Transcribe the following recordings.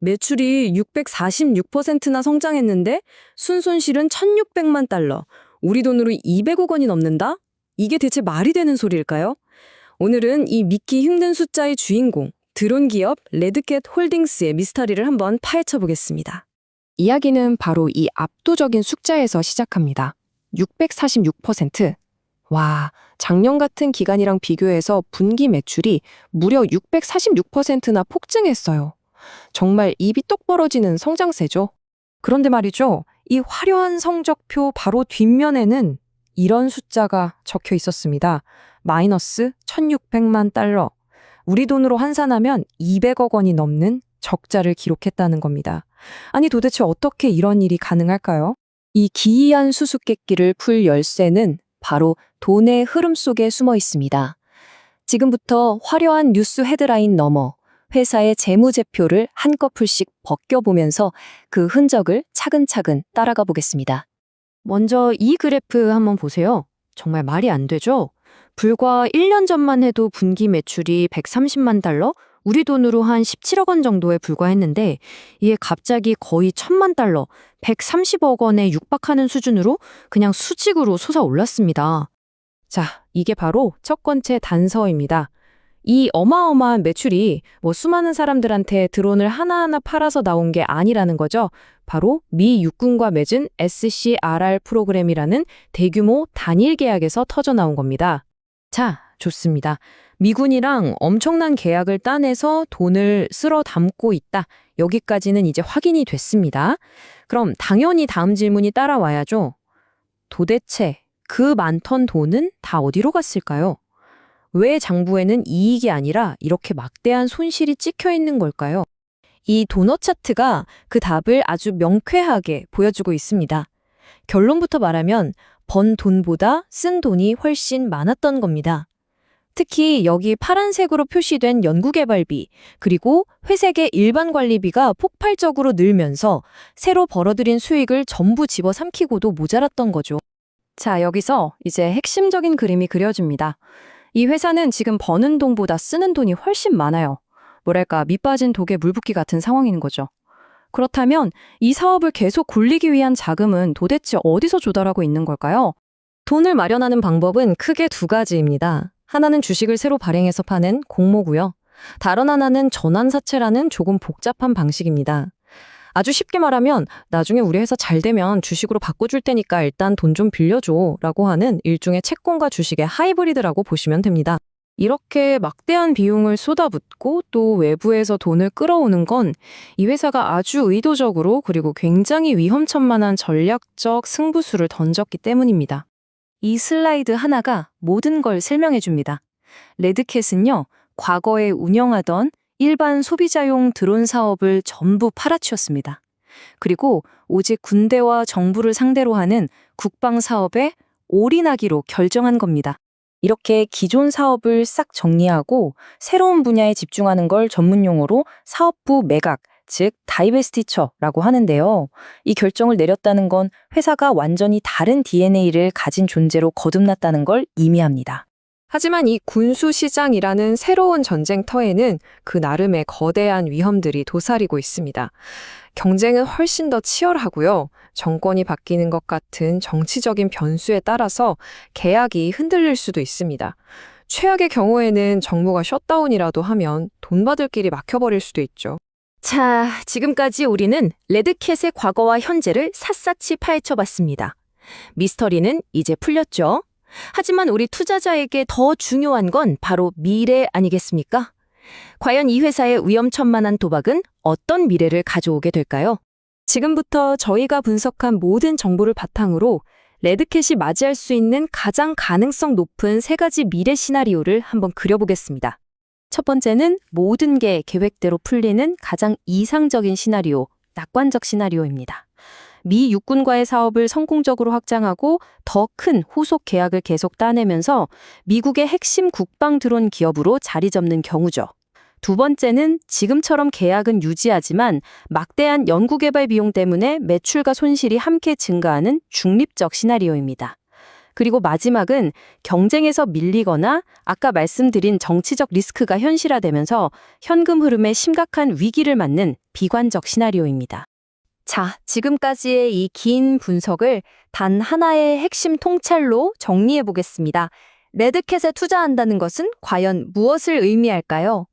매출이 646%나 성장했는데 순손실은 1,600만 달러. 우리 돈으로 200억 원이 넘는다? 이게 대체 말이 되는 소리일까요? 오늘은 이 믿기 힘든 숫자의 주인공, 드론 기업 레드캣 홀딩스의 미스터리를 한번 파헤쳐 보겠습니다. 이야기는 바로 이 압도적인 숫자에서 시작합니다. 646%. 와, 작년 같은 기간이랑 비교해서 분기 매출이 무려 646%나 폭증했어요. 정말 입이 똑 벌어지는 성장세죠. 그런데 말이죠. 이 화려한 성적표 바로 뒷면에는 이런 숫자가 적혀 있었습니다. 마이너스 1600만 달러. 우리 돈으로 환산하면 200억 원이 넘는 적자를 기록했다는 겁니다. 아니 도대체 어떻게 이런 일이 가능할까요? 이 기이한 수수께끼를 풀 열쇠는 바로 돈의 흐름 속에 숨어 있습니다. 지금부터 화려한 뉴스 헤드라인 넘어 회사의 재무제표를 한꺼풀씩 벗겨보면서 그 흔적을 차근차근 따라가 보겠습니다. 먼저 이 그래프 한번 보세요. 정말 말이 안 되죠? 불과 1년 전만 해도 분기 매출이 130만 달러, 우리 돈으로 한 17억 원 정도에 불과했는데 이게 갑자기 거의 1000만 달러, 130억 원에 육박하는 수준으로 그냥 수직으로 솟아올랐습니다. 자, 이게 바로 첫 번째 단서입니다. 이 어마어마한 매출이 뭐 수많은 사람들한테 드론을 하나하나 팔아서 나온 게 아니라는 거죠. 바로 미 육군과 맺은 SCRR 프로그램이라는 대규모 단일 계약에서 터져 나온 겁니다. 자, 좋습니다. 미군이랑 엄청난 계약을 따내서 돈을 쓸어 담고 있다. 여기까지는 이제 확인이 됐습니다. 그럼 당연히 다음 질문이 따라와야죠. 도대체 그 많던 돈은 다 어디로 갔을까요? 왜 장부에는 이익이 아니라 이렇게 막대한 손실이 찍혀 있는 걸까요? 이 도넛 차트가 그 답을 아주 명쾌하게 보여주고 있습니다. 결론부터 말하면 번 돈보다 쓴 돈이 훨씬 많았던 겁니다. 특히 여기 파란색으로 표시된 연구개발비, 그리고 회색의 일반 관리비가 폭발적으로 늘면서 새로 벌어들인 수익을 전부 집어삼키고도 모자랐던 거죠. 자, 여기서 이제 핵심적인 그림이 그려집니다. 이 회사는 지금 버는 돈보다 쓰는 돈이 훨씬 많아요. 뭐랄까, 밑빠진 독에 물 붓기 같은 상황인 거죠. 그렇다면 이 사업을 계속 굴리기 위한 자금은 도대체 어디서 조달하고 있는 걸까요? 돈을 마련하는 방법은 크게 두 가지입니다. 하나는 주식을 새로 발행해서 파는 공모고요. 다른 하나는 전환사채라는 조금 복잡한 방식입니다. 아주 쉽게 말하면 나중에 우리 회사 잘 되면 주식으로 바꿔줄 테니까 일단 돈 좀 빌려줘 라고 하는 일종의 채권과 주식의 하이브리드라고 보시면 됩니다. 이렇게 막대한 비용을 쏟아붓고 또 외부에서 돈을 끌어오는 건 이 회사가 아주 의도적으로 그리고 굉장히 위험천만한 전략적 승부수를 던졌기 때문입니다. 이 슬라이드 하나가 모든 걸 설명해 줍니다. 레드캣은요, 과거에 운영하던 일반 소비자용 드론 사업을 전부 팔아치웠습니다. 그리고 오직 군대와 정부를 상대로 하는 국방 사업에 올인하기로 결정한 겁니다. 이렇게 기존 사업을 싹 정리하고 새로운 분야에 집중하는 걸 전문 용어로 사업부 매각, 즉 다이베스티처라고 하는데요. 이 결정을 내렸다는 건 회사가 완전히 다른 DNA를 가진 존재로 거듭났다는 걸 의미합니다. 하지만 이 군수 시장이라는 새로운 전쟁터에는 그 나름의 거대한 위험들이 도사리고 있습니다. 경쟁은 훨씬 더 치열하고요. 정권이 바뀌는 것 같은 정치적인 변수에 따라서 계약이 흔들릴 수도 있습니다. 최악의 경우에는 정부가 셧다운이라도 하면 돈 받을 길이 막혀버릴 수도 있죠. 자, 지금까지 우리는 레드캣의 과거와 현재를 샅샅이 파헤쳐 봤습니다. 미스터리는 이제 풀렸죠? 하지만 우리 투자자에게 더 중요한 건 바로 미래 아니겠습니까? 과연 이 회사의 위험천만한 도박은 어떤 미래를 가져오게 될까요? 지금부터 저희가 분석한 모든 정보를 바탕으로 레드캣이 맞이할 수 있는 가장 가능성 높은 세 가지 미래 시나리오를 한번 그려보겠습니다. 첫 번째는 모든 게 계획대로 풀리는 가장 이상적인 시나리오, 낙관적 시나리오입니다. 미 육군과의 사업을 성공적으로 확장하고 더 큰 후속 계약을 계속 따내면서 미국의 핵심 국방 드론 기업으로 자리 잡는 경우죠. 두 번째는 지금처럼 계약은 유지하지만 막대한 연구개발 비용 때문에 매출과 손실이 함께 증가하는 중립적 시나리오입니다. 그리고 마지막은 경쟁에서 밀리거나 아까 말씀드린 정치적 리스크가 현실화되면서 현금 흐름에 심각한 위기를 맞는 비관적 시나리오입니다. 자, 지금까지의 이 긴 분석을 단 하나의 핵심 통찰로 정리해 보겠습니다. 레드캣에 투자한다는 것은 과연 무엇을 의미할까요?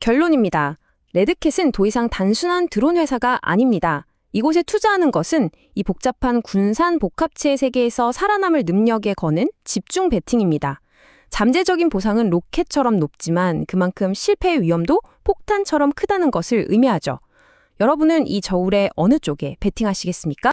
결론입니다. 레드캣은 더 이상 단순한 드론 회사가 아닙니다. 이곳에 투자하는 것은 이 복잡한 군산 복합체의 세계에서 살아남을 능력에 거는 집중 베팅입니다. 잠재적인 보상은 로켓처럼 높지만 그만큼 실패의 위험도 폭탄처럼 크다는 것을 의미하죠. 여러분은 이 저울의 어느 쪽에 베팅하시겠습니까?